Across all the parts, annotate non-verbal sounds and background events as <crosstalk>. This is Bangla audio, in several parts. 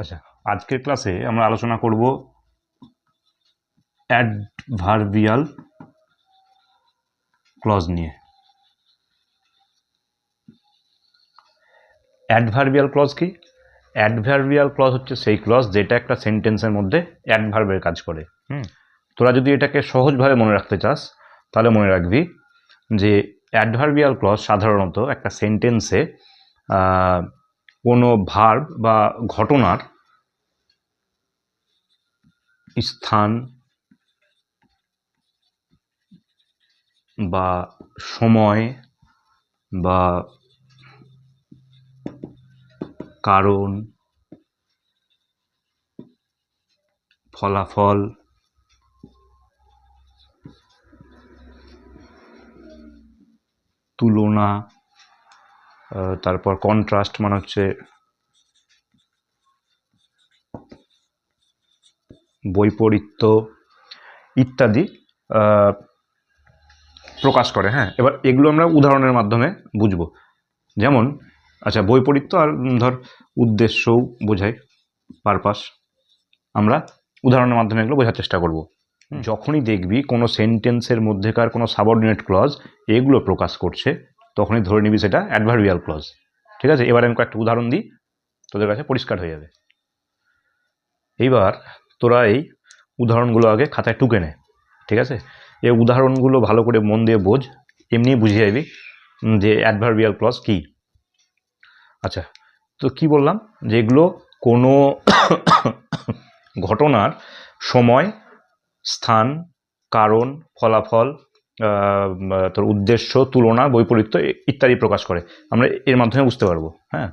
আচ্ছা আজকের ক্লাসে আমরা আলোচনা করব অ্যাডভার্বিয়াল ক্লজ নিয়ে। অ্যাডভার্বিয়াল ক্লজ কি? অ্যাডভার্বিয়াল ক্লজ হচ্ছে সেই ক্লজ যেটা একটা সেন্টেন্সের মধ্যে অ্যাডভার্বের কাজ করে। হুম? তোরা যদি এটাকে সহজভাবে মনে রাখতে চাস, তাহলে মনে রাখবি যে অ্যাডভার্বিয়াল ক্লজ সাধারণত একটা সেন্টেন্সে কোনো ভার্ব বা ঘটনার স্থান বা সময় বা কারণ ফলাফল তুলনা তারপর কন্ট্রাস্ট মানে হচ্ছে বৈপরীত্য ইত্যাদি প্রকাশ করে হ্যাঁ। এবার এগুলো আমরা উদাহরণের মাধ্যমে বুঝব। যেমন আচ্ছা বৈপরীত্য আর ধর উদ্দেশ্যও বোঝায় পারপাস। আমরা উদাহরণের মাধ্যমে এগুলো বোঝার চেষ্টা করব। যখনই দেখবি কোনো সেন্টেন্সের মধ্যেকার কোনো সাবঅর্ডিনেট ক্লজ এগুলো প্রকাশ করছে তখনই ধরে নিবি সেটা অ্যাডভার্বিয়াল ক্লজ ঠিক আছে? এবার আমি কয়েকটা উদাহরণ দিই তোদের কাছে পরিষ্কার হয়ে যাবে। এইবার তোরা এই উদাহরণগুলো আগে খাতায় টুকে নে, ঠিক আছে? এই উদাহরণগুলো ভালো করে মন দিয়ে বোঝ এমনি বুঝিয়ে যাবি যে অ্যাডভার্বিয়াল ক্লজ কি। আচ্ছা তো কি বললাম? যে এগুলো কোনো <coughs> ঘটনার সময়, স্থান, কারণ, ফলাফল তোর উদ্দেশ্য, তুলনা, বৈপরীত্য ইত্যাদি প্রকাশ করে। আমরা এর মাধ্যমে বুঝতে পারব হ্যাঁ?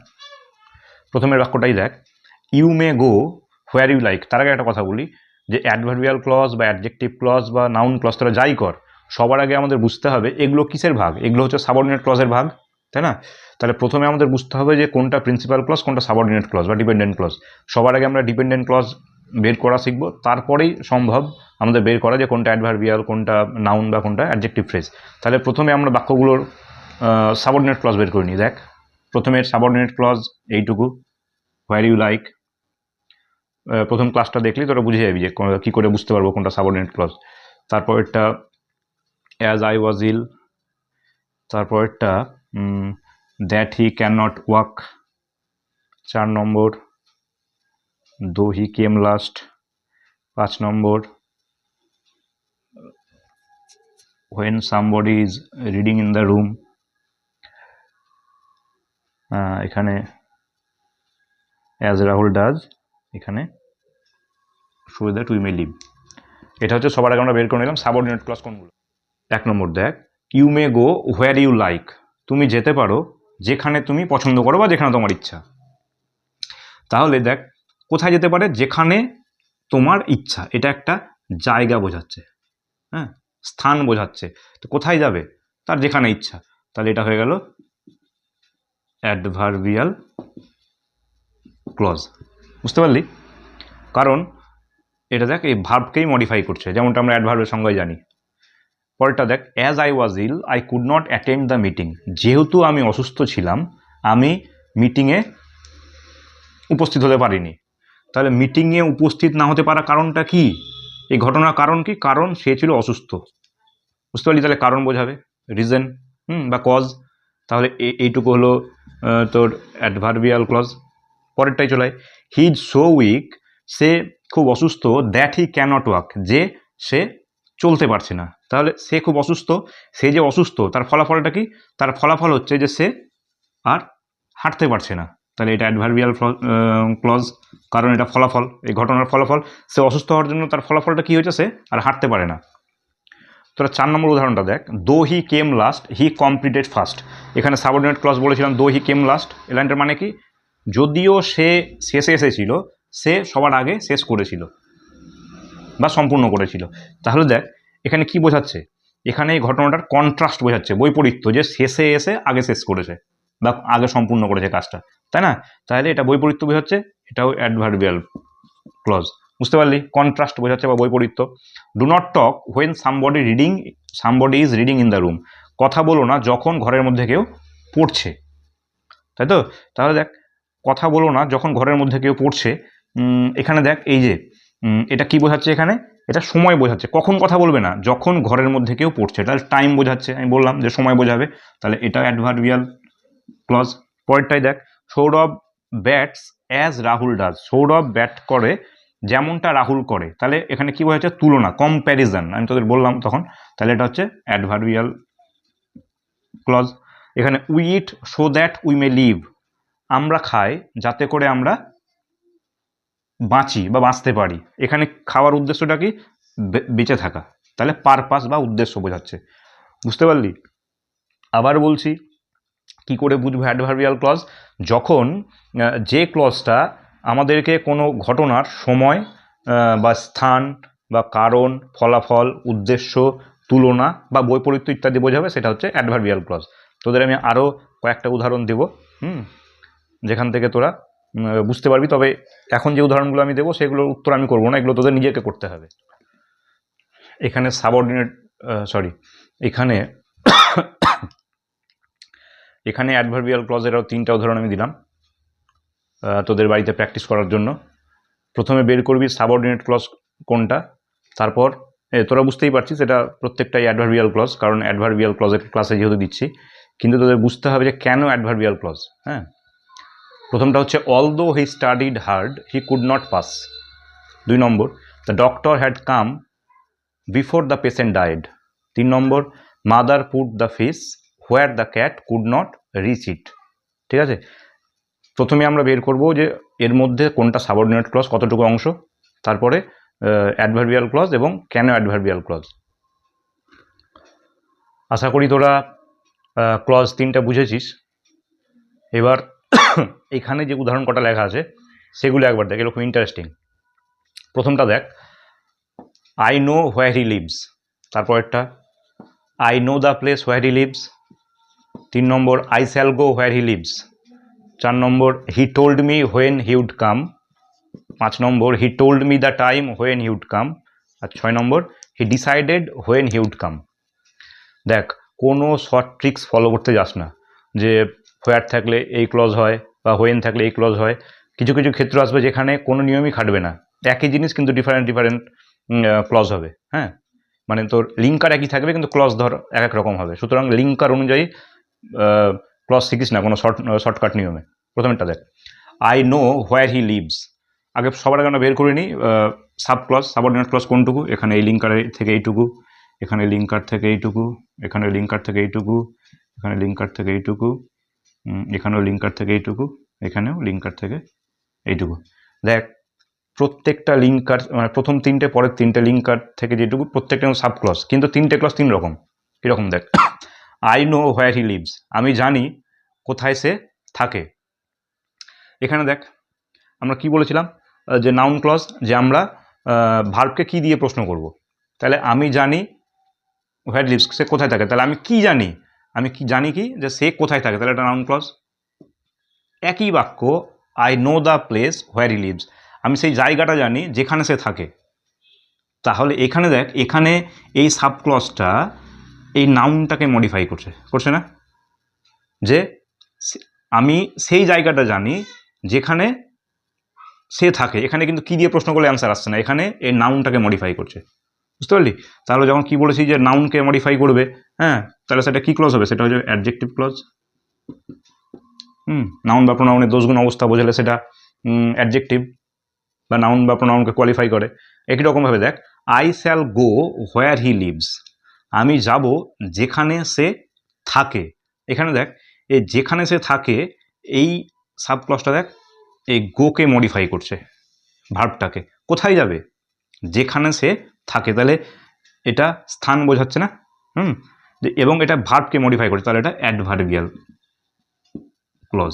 প্রথমের বাক্যটাই দেখ। You may go where you like তার আগে একটা কথা বলি, যে অ্যাডভার্বিয়াল ক্লজ বা অ্যাডজেক্টিভ ক্লজ বা নাউন ক্লজ তোরা যাই কর, সবার আগে আমাদের বুঝতে হবে এগুলো কিসের ভাগ? এগুলো হচ্ছে সাবঅর্ডিনেট ক্লজের ভাগ, তাই না? তাহলে প্রথমে আমাদের বুঝতে হবে যে কোনটা প্রিন্সিপাল ক্লজ কোনটা সাবঅর্ডিনেট ক্লজ বা ডিপেন্ডেন্ট ক্লজ সবার আগে আমরা ডিপেন্ডেন্ট ক্লজ বের করা শিখব, তারপরেই সম্ভব আমাদের বের করা যে কোনটা অ্যাডভার্বিয়াল কোনটা নাউন বা কোনটা অ্যাডজেক্টিভ ফ্রেজ তাহলে প্রথমে আমরা বাক্যগুলোর সাবঅর্ডিনেট ক্লজ বের করে নিই। দেখ, প্রথমে সাবঅর্ডিনেট ক্লজ এইটুকু হোয়ার ইউ লাইক প্রথম ক্লাসটা দেখলি, তোরা বুঝে যাবি যে কী করে বুঝতে পারব কোনটা সাবঅর্ডিনেট ক্লজ তারপরেরটা অ্যাজ আই ওয়াজ ইল তারপরেরটা that he can not walk চার নম্বর দো হি কেম লাস্ট পাঁচ নম্বর when somebody is reading in the room এখানে অ্যাজ রাহুল ডাজ এখানে so that we may live এটা হচ্ছে সবার আগে আমরা বের করে নিলাম সাবঅর্ডিনেট ক্লাস কোনগুলো? এক নম্বর দেখ you may go where you like তুমি যেতে পারো যেখানে তুমি পছন্দ করো বা যেখানে তোমার ইচ্ছা। তাহলে দেখ, কোথায় যেতে পারে? যেখানে তোমার ইচ্ছা। এটা একটা জায়গা বোঝাচ্ছে। হ্যাঁ? স্থান বোঝাচ্ছে। তো কোথায় যাবে? তার যেখানে ইচ্ছা। তাহলে এটা হয়ে গেল অ্যাডভার্বিয়াল ক্লজ বুঝতে পারলি? কারণ এটা দেখ, এই ভার্বকেই মডিফাই করছে, যেমনটা আমরা অ্যাডভার্বের সঙ্গে জানি। পরেরটা দেখ as I was ill I could not attend the meeting যেহেতু আমি অসুস্থ ছিলাম, আমি মিটিংয়ে উপস্থিত হতে পারিনি। তাহলে মিটিংয়ে উপস্থিত না হতে পারা কারণটা কি? এই ঘটনার কারণ কি? কারণ সে ছিল অসুস্থ। বুঝতে পারলি তাহলে কারণ বোঝাবে? রিজন হুম, বা কজ তাহলে এইটুকু হলো তোর অ্যাডভার্বিয়াল ক্লজ পরেরটাই চলে ইজ সো উইক সে খুব অসুস্থ দ্যাট হি ক্যানট ওয়াক যে সে চলতে পারছে না। তাহলে সে খুব অসুস্থ, সে যে অসুস্থ, তার ফলাফলটা কি? তার ফলাফল হচ্ছে যে সে আর হাঁটতে পারছে না। তাহলে এটা অ্যাডভার্বিয়াল ক্লজ কারণ এটা ফলাফল, এই ঘটনার ফলাফল। সে অসুস্থ হওয়ার জন্য তার ফলাফলটা কি হয়েছে? সে আর হাঁটতে পারে না। তোরা চার নম্বর উদাহরণটা দেখ। Though he came last he completed first এখানে সাবঅর্ডিনেট ক্লজ বলেছিলাম দো হি কেম লাস্ট এই লাইনটার মানে কি? যদিও সে শেষে এসেছিল সে সবার আগে শেষ করেছিল বা সম্পূর্ণ করেছিল। তাহলে দেখ, এখানে কি বোঝাচ্ছে? এখানে এই ঘটনাটার কন্ট্রাস্ট বোঝাচ্ছে, বৈপরীত্য যে শেষে এসে আগে শেষ করেছে বা আগে সম্পূর্ণ করেছে কাজটা, তাই না? তাহলে এটা বৈপরীত্য বোঝাচ্ছে, এটাও অ্যাডভার্বিয়াল ক্লজ বুঝতে পারলি? কন্ট্রাস্ট বোঝাচ্ছে বা বৈপরীত্য। Do not talk when somebody reading somebody is reading in the room কথা বলো না যখন ঘরের মধ্যে কেউ পড়ছে, তাই তো? তাহলে দেখ, কথা বলো না যখন ঘরের মধ্যে কেউ পড়ছে এখানে দেখ, এই যে এটা কি বোঝাচ্ছে এখানে? এটা সময় বোঝাচ্ছে। কখন কথা বলবে না, যখন ঘরের মধ্যে কেউ পড়ছে। তাহলে টাইম বোঝাচ্ছে, আমি বললাম যে সময় বোঝাবে। তাহলে এটা অ্যাডভার্বিয়াল ক্লজ পরেরটাই দেখ, Sourav bats as Rahul does Sourav bat করে, যেমনটা রাহুল করে। তাহলে এখানে কি বোঝাচ্ছে? তুলনা কম্প্যারিজন আমি তোদের বললাম তখন। তাহলে এটা হচ্ছে অ্যাডভার্বিয়াল ক্লজ এখানে we eat so that we may live আমরা খাই, যাতে করে আমরা বাঁচি বা বাঁচতে পারি। এখানে খাওয়ার উদ্দেশ্যটা কি? বেঁচে থাকা। তাহলে পারপাস বা উদ্দেশ্য বোঝাচ্ছে। বুঝতে পারলি? আবার বলছি, কি করে বুঝব অ্যাডভার্বিয়াল ক্লজ যখন যে ক্লজটা আমাদেরকে কোনো ঘটনার সময় বা স্থান, বা কারণ, ফলাফল, উদ্দেশ্য, তুলনা, বা বৈপরীত্য ইত্যাদি বোঝাবে, সেটা হচ্ছে অ্যাডভার্বিয়াল ক্লজ তোদের আমি আরও কয়েকটা উদাহরণ দেব, হুম? যেখান থেকে তোরা বুঝতে পারবি। তবে এখন যে উদাহরণগুলো আমি দেবো, সেগুলোর উত্তর আমি করব না, এগুলো তোদের নিজেকে করতে হবে। এখানে সাবঅর্ডিনেট সরি এখানে <coughs> এখানে অ্যাডভার্বিয়াল ক্লজেরও তিনটা উদাহরণ আমি দিলাম তোদের বাড়িতে প্র্যাকটিস করার জন্য। প্রথমে বের করবি সাবঅর্ডিনেট ক্লজ কোনটা, তারপর তোরা বুঝতেই পারছিস এটা প্রত্যেকটাই অ্যাডভার্বিয়াল ক্লজ কারণ অ্যাডভার্বিয়াল ক্লজের ক্লাসে যেহেতু দিচ্ছি, কিন্তু তোদের বুঝতে হবে যে কেন অ্যাডভার্বিয়াল ক্লজ হ্যাঁ? প্রথমটা হচ্ছে although he studied hard he could not pass দুই নম্বর the doctor had come before the patient died তিন নম্বর mother put the fish where the cat could not reach it ঠিক আছে? প্রথমে আমরা বের করব যে, এর মধ্যে কোনটা সাবঅর্ডিনেট ক্লজ কতটুকু অংশ, তারপরে অ্যাডভার্বিয়াল ক্লজ এবং কেন অ্যাডভার্বিয়াল ক্লজ আশা করি তোরা ক্লজ তিনটা বুঝেছিস। এবার এখানে যে উদাহরণ কটা লেখা আছে, সেগুলো একবার দেখ এগুলো খুব ইন্টারেস্টিং প্রথমটা দেখ। I know where he lives তারপরেরটা I know the place where he lives তিন নম্বর I shall go where he lives চার নম্বর he told me when he would come পাঁচ নম্বর he told me the time when he would come আর ছয় নম্বর he decided when he would come দেখ, কোনো শর্ট ট্রিক্স ফলো করতে যাস না। যে হোয়ার থাকলে এই ক্লজ হয় বা হোয়েন থাকলে এই ক্লজ হয়। কিছু কিছু ক্ষেত্র আসবে যেখানে কোনো নিয়মই খাটবে না। একই জিনিস কিন্তু ডিফারেন্ট ডিফারেন্ট ক্লজ হবে হ্যাঁ? মানে তোর লিঙ্কার একই থাকবে কিন্তু ক্লজ ধর এক এক রকম হবে। সুতরাং লিঙ্কার অনুযায়ী ক্লজ শিখিস না কোনো শর্ট শর্টকাট নিয়মে। প্রথমেরটা দেখ। I know where he lives আগে সবার আগে বের করে নিই সাব ক্লজ সাবঅর্ডিনেট ক্লজ কোনটুকু? এখানে এই লিঙ্কার থেকে এইটুকু, এখানে লিঙ্কার থেকে এইটুকু, এখানে লিঙ্কার থেকে এইটুকু, এখানে লিঙ্কার থেকে এইটুকু এখানেও লিঙ্কার থেকে এইটুকু, এখানেও লিঙ্কার থেকে এইটুকু। দেখ, প্রত্যেকটা লিঙ্কার মানে প্রথম তিনটে, পরের তিনটে লিঙ্কার থেকে যেটুকু, প্রত্যেকটা সাব ক্লজ কিন্তু তিনটে ক্লস তিন রকম। কীরকম দেখ? I know where he lives আমি জানি কোথায় সে থাকে। এখানে দেখ, আমরা কি বলেছিলাম? যে নাউন ক্লস যে আমরা ভার্বকে কি দিয়ে প্রশ্ন করব? তাহলে আমি জানি হোয়ার লিভস সে কোথায় থাকে। তাহলে আমি কি জানি? আমি কি জানি কি যে সে কোথায় থাকে? তাহলে এটা নাউন ক্লজ একই বাক্য I know the place where he lives আমি সেই জায়গাটা জানি যেখানে সে থাকে। তাহলে এখানে দেখ, এখানে এই সাব ক্লজটা এই নাউনটাকে মডিফাই করছে। করছে না? যে আমি সেই জায়গাটা জানি যেখানে সে থাকে। এখানে কিন্তু কী দিয়ে প্রশ্ন করলে অ্যান্সার আসছে না? এখানে এই নাউনটাকে মডিফাই করছে। বুঝতে পারলি? তাহলে যখন কি বলেছি যে নাউনকে মডিফাই করবে হ্যাঁ তাহলে সেটা কি ক্লজ হবে? সেটা হচ্ছে অ্যাডজেক্টিভ ক্লজ হুম নাউন বা প্রোনাউনের দোষগুণ অবস্থা বোঝালে সেটা অ্যাডজেক্টিভ বা নাউন বা প্রোনাউনকে কোয়ালিফাই করে। একই রকমভাবে দেখ I shall go where he lives আমি যাব যেখানে সে থাকে। এখানে দেখ এই যেখানে সে থাকে, এই সাব সাবক্লসটা দেখ, এই গোকে মডিফাই করছে ভার্বটাকে কোথায় যাবে? যেখানে সে থাকে। তাহলে এটা স্থান বোঝাচ্ছে না? হুম? যে- এবং এটা ভার্বকে মডিফাই করছে, তাহলে এটা অ্যাডভার্বিয়াল ক্লজ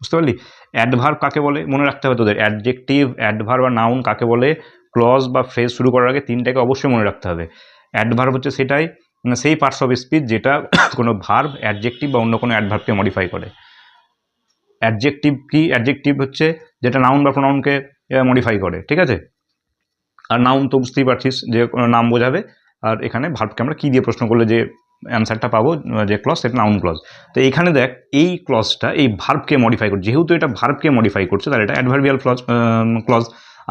বুঝতে পারলি? অ্যাডভার্ব কাকে বলে? মনে রাখতে হবে তোদের। অ্যাডজেক্টিভ অ্যাডভার্ব বা নাউন কাকে বলে? ক্লজ বা ফ্রেজ শুরু করার আগে তিনটাকে অবশ্যই মনে রাখতে হবে। অ্যাডভার্ব হচ্ছে সেটাই মানে সেই পার্টস অফ স্পিচ যেটা <coughs> কোনো ভার্ব অ্যাডজেক্টিভ বা অন্য কোনো অ্যাডভার্বকে মডিফাই করে। অ্যাডজেক্টিভ কি? অ্যাডজেক্টিভ হচ্ছে যেটা নাউন বা প্রোনাউনকে মডিফাই করে। ঠিক আছে? আর নাউন তো বুঝতেই পারছিস যে নাম বোঝাবে। আর এখানে ভার্বকে আমরা কী দিয়ে প্রশ্ন করলে যে অ্যান্সারটা পাবো যে ক্লজ সেটা নাউন ক্লজ তো এখানে দেখ, এই ক্লজটা এই ভার্বকে মডিফাই করছে যেহেতু এটা ভার্বকে মডিফাই করছে, তাহলে এটা অ্যাডভার্বিয়াল ক্লজ ক্লজ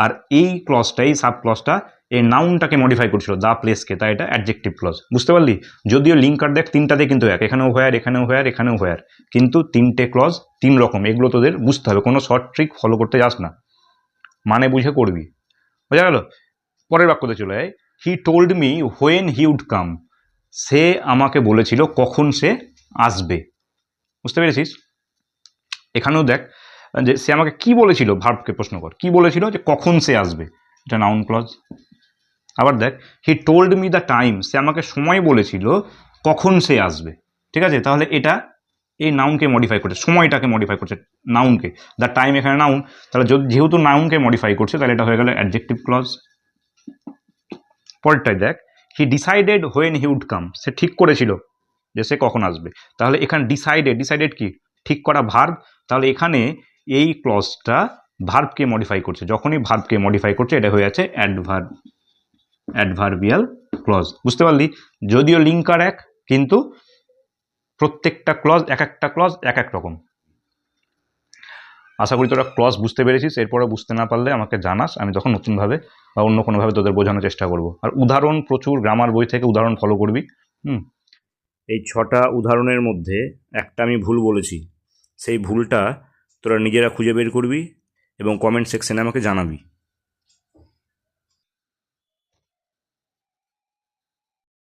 আর এই ক্লজটা এই সাব ক্লজটা এই নাউনটাকে মডিফাই করছিল দ্য প্লেসকে তাই এটা অ্যাডজেক্টিভ ক্লজ বুঝতে পারলি? যদিও লিঙ্কার দেখ তিনটাতে কিন্তু এক, এখানেও হোয়ার এখানেও হোয়ার এখানেও হোয়ার কিন্তু তিনটে ক্লজ তিন রকম, এগুলো তোদের বুঝতে হবে, কোনো শর্ট ট্রিক ফলো করতে যাস না। মানে বুঝে করবি। বোঝা গেল? পরের বাক্যতে চলে যায় he told me when he would come সে আমাকে বলেছিল কখন সে আসবে। বুঝতে পেরেছিস? এখানেও দেখ, যে সে আমাকে কি বলেছিল, ভার্বকে প্রশ্ন কর। কি বলেছিল? যে কখন সে আসবে। এটা নাউন ক্লজ আবার দেখ he told me the time সে আমাকে সময় বলেছিল কখন সে আসবে। ঠিক আছে? তাহলে এটা এই নাউনকে মডিফাই করছে। সময়টাকে মডিফাই করছে নাউনকে দ্য টাইম এখানে নাউন তাহলে যেহেতু নাউনকে মডিফাই করছে, তাহলে এটা হয়ে গেল অ্যাডজেক্টিভ ক্লজ পরেরটায় দেখ। He decided when he would come সে ঠিক করেছিল যে সে কখন আসবে। তাহলে এখানে ডিসাইডেড ডিসাইডেড কি? ঠিক করা ভার্ব তাহলে এখানে এই ক্লজটা ভার্বকে মডিফাই করছে। যখনই ভার্বকে মডিফাই করছে, এটা হয়ে যাচ্ছে অ্যাডভার্ব অ্যাডভার্বিয়াল ক্লজ বুঝতে পারলি? যদিও লিঙ্কার এক, কিন্তু প্রত্যেকটা ক্লজ এক একটা ক্লজ এক এক রকম। আশা করি তোরা ক্লস বুঝতে পেরেছিস এরপরে বুঝতে না পারলে আমাকে জানাস, আমি তখন নতুনভাবে বা অন্য কোনোভাবে তোদের বোঝানোর চেষ্টা করব। আর উদাহরণ প্রচুর, গ্রামার বই থেকে উদাহরণ ফলো করবি, হুম? এই ছটা উদাহরণের মধ্যে একটা আমি ভুল বলেছি। সেই ভুলটা তোরা নিজেরা খুঁজে বের করবি এবং কমেন্ট সেকশনে আমাকে জানাবি।